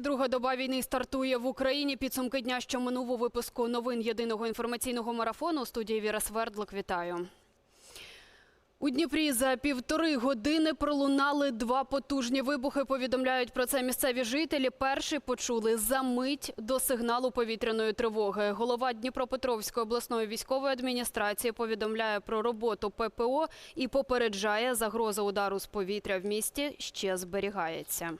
Друга доба війни стартує в Україні. Підсумки дня, що минув у випуску новин єдиного інформаційного марафону. У студії Віра Свердлик. Вітаю. У Дніпрі за півтори години пролунали два потужні вибухи. Повідомляють про це місцеві жителі. Перший почули за мить до сигналу повітряної тривоги. Голова Дніпропетровської обласної військової адміністрації повідомляє про роботу ППО і попереджає, загроза удару з повітря в місті ще зберігається.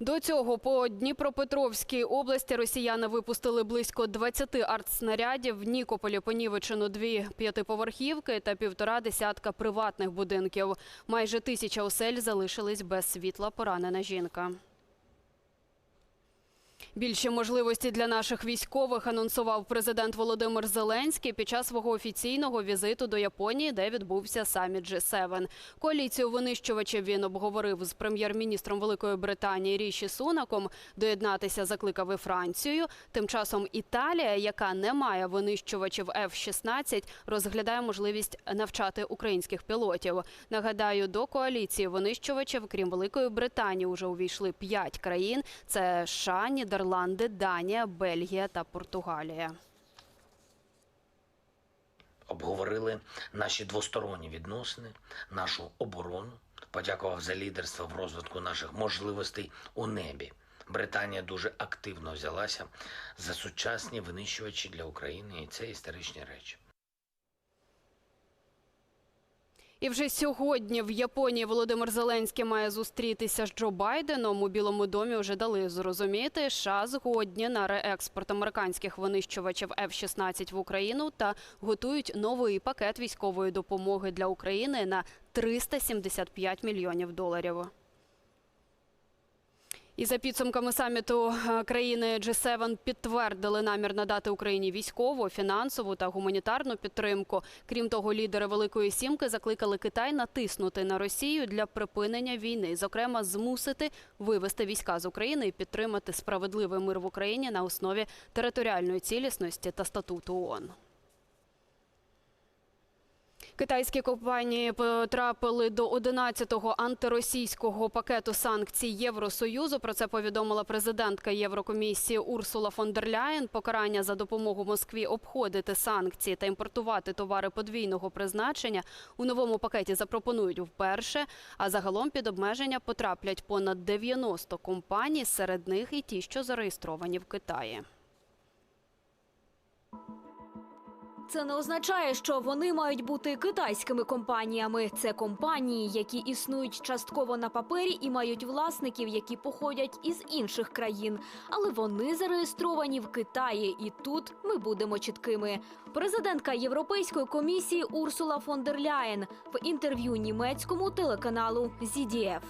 До цього по Дніпропетровській області росіяни випустили близько 20 артснарядів. В Нікополі понівечено дві п'ятиповерхівки та півтора десятка приватних будинків. Майже тисяча осель залишились без світла. Поранена жінка. Більші можливості для наших військових анонсував президент Володимир Зеленський під час свого офіційного візиту до Японії, де відбувся саміт G7. Коаліцію винищувачів він обговорив з прем'єр-міністром Великої Британії Ріші Сунаком. Доєднатися закликав і Францію. Тим часом Італія, яка не має винищувачів F-16, розглядає можливість навчати українських пілотів. Нагадаю, до коаліції винищувачів, крім Великої Британії, уже увійшли п'ять країн: це США, Нідерланди, Данія, Бельгія та Португалія. обговорили наші двосторонні відносини, нашу оборону. Подякував за лідерство в розвитку наших можливостей у небі. Британія дуже активно взялася за сучасні винищувачі для України, і це історичні речі. І вже сьогодні в Японії Володимир Зеленський має зустрітися з Джо Байденом. У Білому домі вже дали зрозуміти, США згодні на реекспорт американських винищувачів F-16 в Україну та готують новий пакет військової допомоги для України на 375 мільйонів доларів. І за підсумками саміту е, країни G7 підтвердили намір надати Україні військову, фінансову та гуманітарну підтримку. Крім того, лідери Великої Сімки закликали Китай натиснути на Росію для припинення війни, зокрема, змусити вивести війська з України і підтримати справедливий мир в Україні на основі територіальної цілісності та статуту ООН. Китайські компанії потрапили до 11-го антиросійського пакету санкцій Євросоюзу. Про це повідомила президентка Єврокомісії Урсула фон дер Ляєн. Покарання за допомогу Москві обходити санкції та імпортувати товари подвійного призначення у новому пакеті запропонують вперше. А загалом під обмеження потраплять понад 90 компаній, серед них і ті, що зареєстровані в Китаї. Це не означає, що вони мають бути китайськими компаніями. Це компанії, які існують частково на папері і мають власників, які походять із інших країн. Але вони зареєстровані в Китаї, і тут ми будемо чіткими. Президентка Європейської комісії Урсула фон дер Ляєн в інтерв'ю німецькому телеканалу ZDF.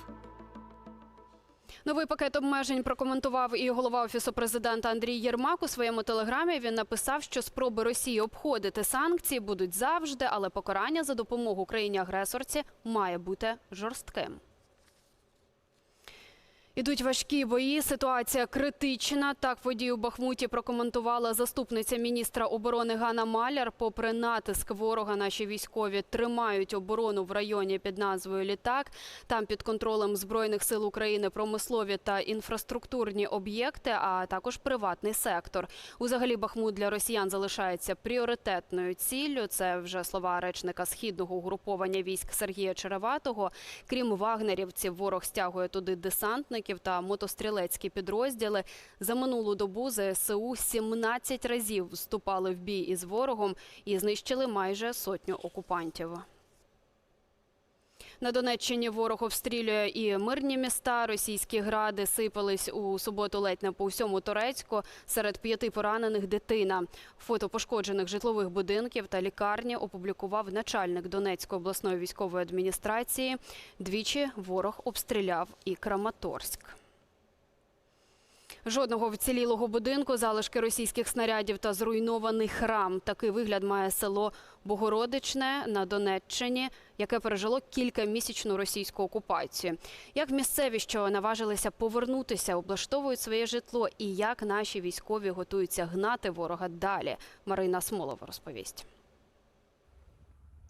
Новий пакет обмежень прокоментував і голова офісу президента Андрій Єрмак у своєму телеграмі. Він написав, що спроби Росії обходити санкції будуть завжди, але покарання за допомогу країні агресорці має бути жорстким. Ідуть важкі бої. Ситуація критична. Так водій у Бахмуті прокоментувала заступниця міністра оборони Ганна Маляр. Попри натиск ворога, наші військові тримають оборону в районі під назвою Літак. Там під контролем збройних сил України промислові та інфраструктурні об'єкти, а також приватний сектор. Узагалі Бахмут для росіян залишається пріоритетною ціллю. Це вже слова речника східного угруповання військ Сергія Череватого. Крім вагнерівців, ворог стягує туди десантників та мотострілецькі підрозділи. За минулу добу ЗСУ 17 разів вступали в бій із ворогом і знищили майже сотню окупантів. На Донеччині ворог обстрілює і мирні міста. Російські гради сипались у суботу ледь не по всьому Турецьку. Серед п'яти поранених дитина. Фото пошкоджених житлових будинків та лікарні опублікував начальник Донецької обласної військової адміністрації. Двічі ворог обстріляв і Краматорськ. Жодного вцілілого будинку, залишки російських снарядів та зруйнований храм. Такий вигляд має село Богородичне на Донеччині, яке пережило кількамісячну російську окупацію. Як місцеві, що наважилися повернутися, облаштовують своє житло, і як наші військові готуються гнати ворога далі. Марина Смолова розповість.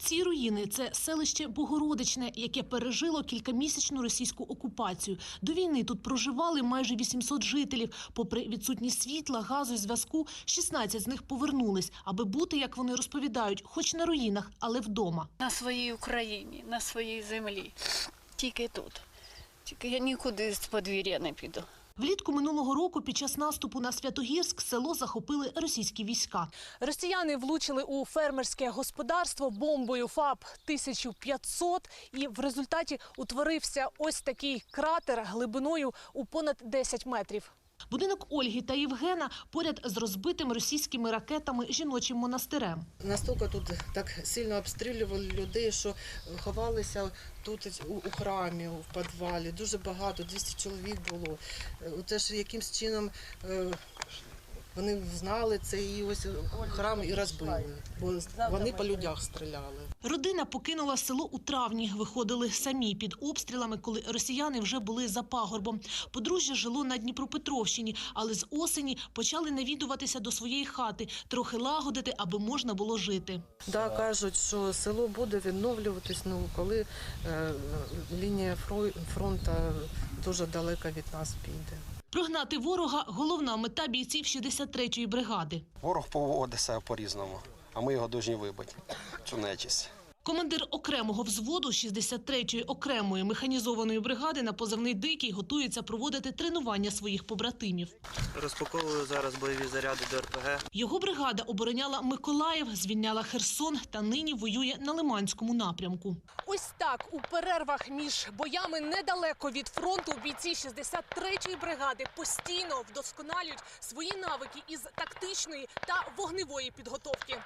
Ці руїни це селище Богородичне, яке пережило кількамісячну російську окупацію. До війни тут проживали майже 800 жителів. Попри відсутність світла, газу і зв'язку, 16 з них повернулись, аби бути, як вони розповідають, хоч на руїнах, але вдома. на своїй Україні, на своїй землі. Тільки тут. Тільки я нікуди з подвір'я не піду. Влітку минулого року під час наступу на Святогірськ село захопили російські війська. Росіяни влучили у фермерське господарство бомбою ФАП 1500 і в результаті утворився ось такий кратер глибиною у понад 10 метрів. Будинок Ольги та Євгена поряд з розбитим російськими ракетами жіночим монастирем. Настільки тут так сильно обстрілювали людей, що ховалися тут у, храмі, в підвалі. Дуже багато, 200 чоловік було. Е, ж якимсь чином е, вони знали це і ось храм і розбили, бо вони по людях стріляли. Родина покинула село у травні. Виходили самі під обстрілами, коли росіяни вже були за пагорбом. Подружжя жило на Дніпропетровщині, але з осені почали навідуватися до своєї хати, трохи лагодити, аби можна було жити. Да, кажуть, що село буде відновлюватись, ну коли е, лінія фронту дуже далеко від нас піде. Прогнати ворога головна мета бійців 63-ї бригади. Ворог поводить себе по-різному, а ми його повинні вибити. Цю нечисть. Командир окремого взводу 63-ї окремої механізованої бригади на позивний дикий готується проводити тренування своїх побратимів. Розпаковую зараз бойові заряди до РПГ. Його бригада обороняла Миколаїв, звільняла Херсон та нині воює на Лиманському напрямку. Ось так у перервах між боями недалеко від фронту бійці 63-ї бригади постійно вдосконалюють свої навики із тактичної та вогневої підготовки.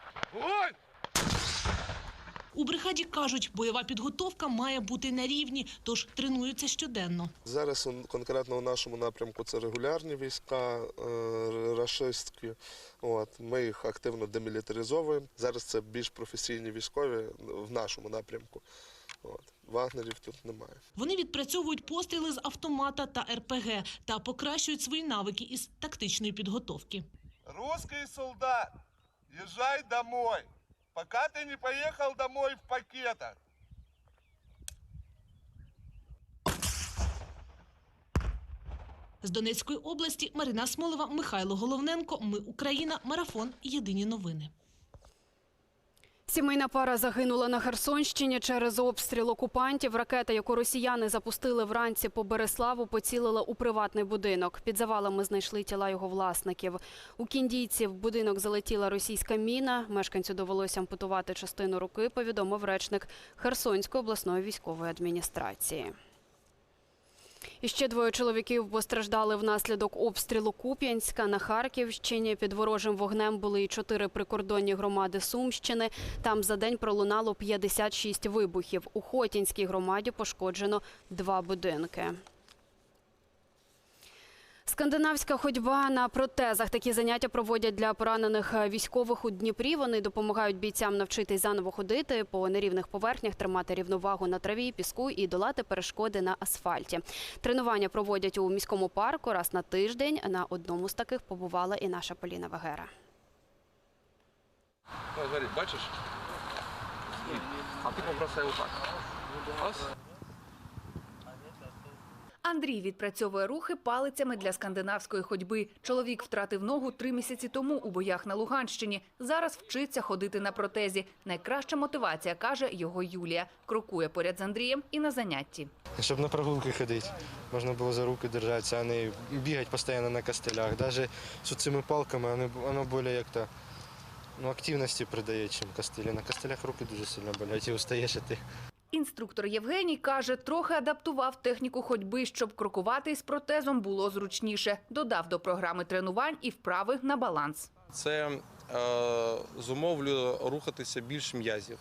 У бригаді кажуть, бойова підготовка має бути на рівні, тож тренуються щоденно. Зараз он- конкретно у нашому напрямку це регулярні війська, е, рашистські. От, ми їх активно демілітаризовуємо. Зараз це більш професійні військові в нашому напрямку. От. Вагнерів тут немає. Вони відпрацьовують постріли з автомата та РПГ та покращують свої навики із тактичної підготовки. Русский солдат, езжай домой, пока ты не поехал домой в пакетах. З Донецької області Марина Смолова, Михайло Головненко. Ми Україна. Марафон. Єдині новини. Сімейна пара загинула на Херсонщині через обстріл окупантів. Ракета, яку росіяни запустили вранці по Береславу, поцілила у приватний будинок. Під завалами знайшли тіла його власників. У кіндійці в будинок залетіла російська міна. Мешканцю довелося ампутувати частину руки, повідомив речник Херсонської обласної військової адміністрації. І ще двоє чоловіків постраждали внаслідок обстрілу Куп'янська на Харківщині. Під ворожим вогнем були і чотири прикордонні громади Сумщини. Там за день пролунало 56 вибухів. У Хотінській громаді пошкоджено два будинки. Скандинавська ходьба на протезах. Такі заняття проводять для поранених військових у Дніпрі. Вони допомагають бійцям навчитись заново ходити по нерівних поверхнях, тримати рівновагу на траві, піску і долати перешкоди на асфальті. Тренування проводять у міському парку раз на тиждень. На одному з таких побувала і наша Поліна Вагера. Бачиш? А ти побросай отак. Андрій відпрацьовує рухи палицями для скандинавської ходьби. Чоловік втратив ногу три місяці тому у боях на Луганщині. Зараз вчиться ходити на протезі. Найкраща мотивація, каже його Юлія. Крокує поряд з Андрієм і на занятті. Щоб на прогулки ходити, можна було за руки держатися, а не бігати постійно на костелях. Навіть з цими палками воно, воно більше як то ну, активності придає, ніж костелі. На костелях руки дуже сильно болять і устаєш і ти. Інструктор Євгеній каже, трохи адаптував техніку ходьби, щоб крокувати із протезом було зручніше. Додав до програми тренувань і вправи на баланс. Це е, зумовлює рухатися більш м'язів.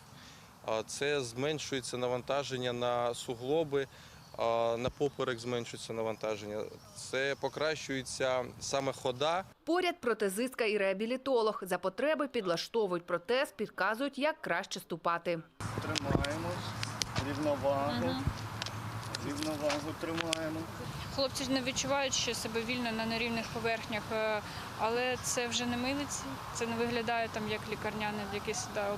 А Це зменшується навантаження на суглоби, на поперек зменшується навантаження. Це покращується саме хода. Поряд протезистка і реабілітолог. За потреби підлаштовують протез, підказують, як краще ступати. Тримаємось, рівновагу. Рівновагу тримаємо. Хлопці ж не відчувають ще себе вільно на нерівних поверхнях, е, але це вже не милиці, це не виглядає там як лікарняне якесь да,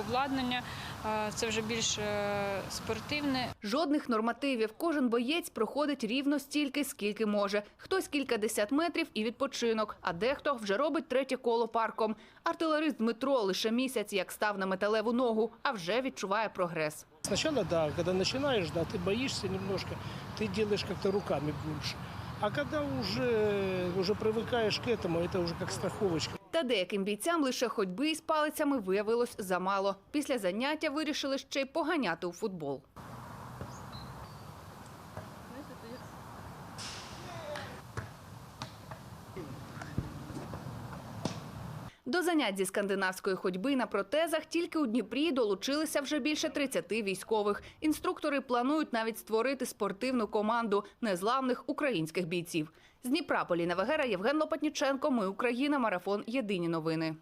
обладнання, е, це вже більш е, спортивне. Жодних нормативів. Кожен боєць проходить рівно стільки, скільки може. Хтось кількадесят метрів і відпочинок, а дехто вже робить третє коло парком. Артилерист Дмитро лише місяць як став на металеву ногу, а вже відчуває прогрес. Сначала, да, когда начинаешь, да, ты боишься немножко, ты делаешь как-то руками больше. А когда уже, уже привыкаешь к этому, это уже как страховочка. Та деяким бійцям лише ходьби із палицями виявилось замало. Після заняття вирішили ще й поганяти у футбол. До занять зі скандинавської ходьби на протезах тільки у Дніпрі долучилися вже більше 30 військових. Інструктори планують навіть створити спортивну команду незламних українських бійців. З Дніпра Поліна Вегера, Євген Лопатніченко. Ми Україна. Марафон. Єдині новини.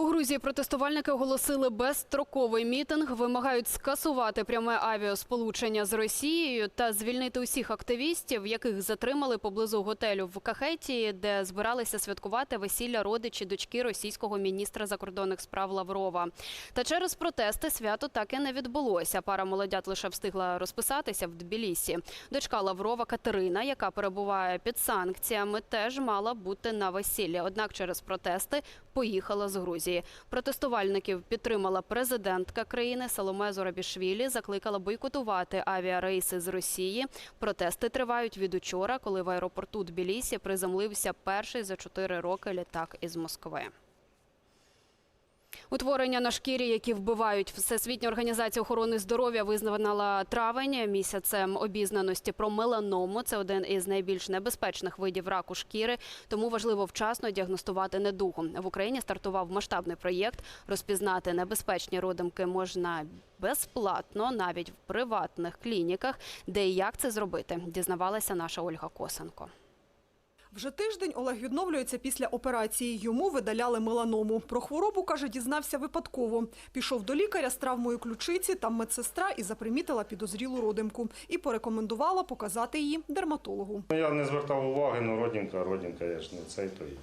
У Грузії протестувальники оголосили безстроковий мітинг, вимагають скасувати пряме авіасполучення з Росією та звільнити усіх активістів, яких затримали поблизу готелю в Кахетії, де збиралися святкувати весілля родичі дочки російського міністра закордонних справ Лаврова. Та через протести свято так і не відбулося. Пара молодят лише встигла розписатися в Тбілісі. Дочка Лаврова Катерина, яка перебуває під санкціями, теж мала бути на весіллі. Однак через протести поїхала з Грузії. Протестувальників підтримала президентка країни Соломе Зорабішвілі, закликала бойкотувати авіарейси з Росії. Протести тривають від учора, коли в аеропорту Тбілісі приземлився перший за чотири роки літак із Москви. Утворення на шкірі, які вбивають Всесвітня організація охорони здоров'я, визнала травень місяцем обізнаності про меланому. Це один із найбільш небезпечних видів раку шкіри, тому важливо вчасно діагностувати недугу. В Україні стартував масштабний проєкт. Розпізнати небезпечні родимки можна безплатно, навіть в приватних клініках. Де і як це зробити, дізнавалася наша Ольга Косенко. Вже тиждень Олег відновлюється після операції. Йому видаляли меланому. Про хворобу, каже, дізнався випадково. Пішов до лікаря з травмою ключиці, там медсестра і запримітила підозрілу родимку. І порекомендувала показати її дерматологу. Ну, Я не звертав уваги, ну родинка, родинка, я ж не цей то й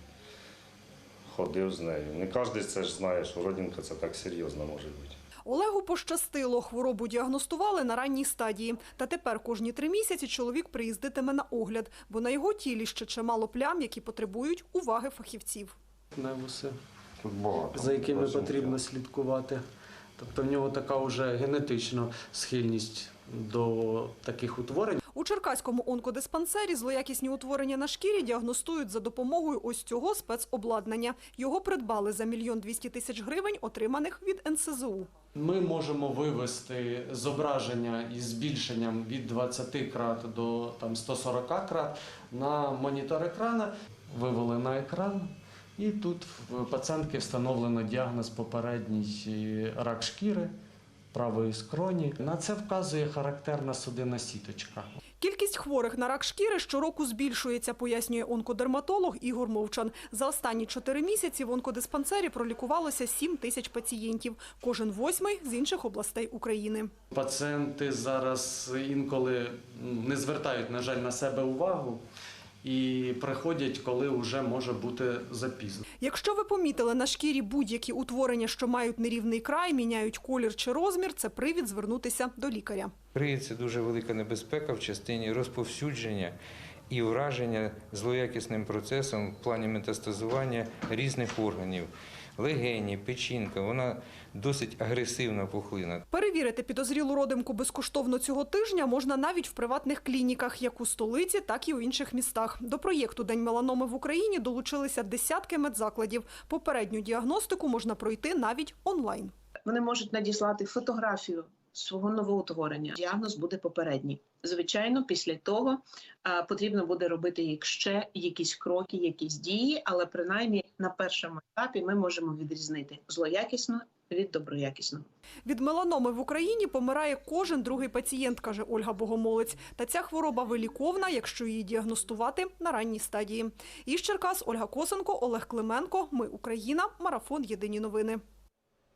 ходив з нею. Не кожен це ж знає, що родинка це так серйозно може бути. Олегу пощастило. Хворобу діагностували на ранній стадії. Та тепер кожні три місяці чоловік приїздитиме на огляд, бо на його тілі ще чимало плям, які потребують уваги фахівців. Невуси, за якими потрібно слідкувати. Тобто в нього така вже генетична схильність до таких утворень. У Черкаському онкодиспансері злоякісні утворення на шкірі діагностують за допомогою ось цього спецобладнання. Його придбали за мільйон двісті тисяч гривень, отриманих від НСЗУ. Ми можемо вивести зображення із збільшенням від 20 крат до там, 140 крат на монітор екрана. Вивели на екран, і тут в пацієнтки встановлено діагноз попередній е, рак шкіри правої скроні. На це вказує характерна судинна сіточка. Кількість хворих на рак шкіри щороку збільшується, пояснює онкодерматолог Ігор Мовчан. За останні чотири місяці в онкодиспансері пролікувалося 7 тисяч пацієнтів. Кожен восьмий з інших областей України. Пацієнти зараз інколи не звертають, на жаль, на себе увагу і приходять, коли вже може бути запізно. Якщо ви помітили на шкірі будь-які утворення, що мають нерівний край, міняють колір чи розмір, це привід звернутися до лікаря. Криється дуже велика небезпека в частині розповсюдження і враження злоякісним процесом в плані метастазування різних органів. Легені, печінка, вона досить агресивна пухлина. Перевірити підозрілу родимку безкоштовно цього тижня можна навіть в приватних клініках, як у столиці, так і у інших містах. До проєкту День меланоми в Україні долучилися десятки медзакладів. Попередню діагностику можна пройти навіть онлайн. Вони можуть надіслати фотографію свого новоутворення. Діагноз буде попередній. Звичайно, після того а, потрібно буде робити ще якісь кроки, якісь дії, але принаймні на першому етапі ми можемо відрізнити злоякісно від доброякісного. Від меланоми в Україні помирає кожен другий пацієнт, каже Ольга Богомолець. Та ця хвороба виліковна, якщо її діагностувати на ранній стадії. Із Черкас Ольга Косенко, Олег Клименко. Ми Україна. Марафон. Єдині новини.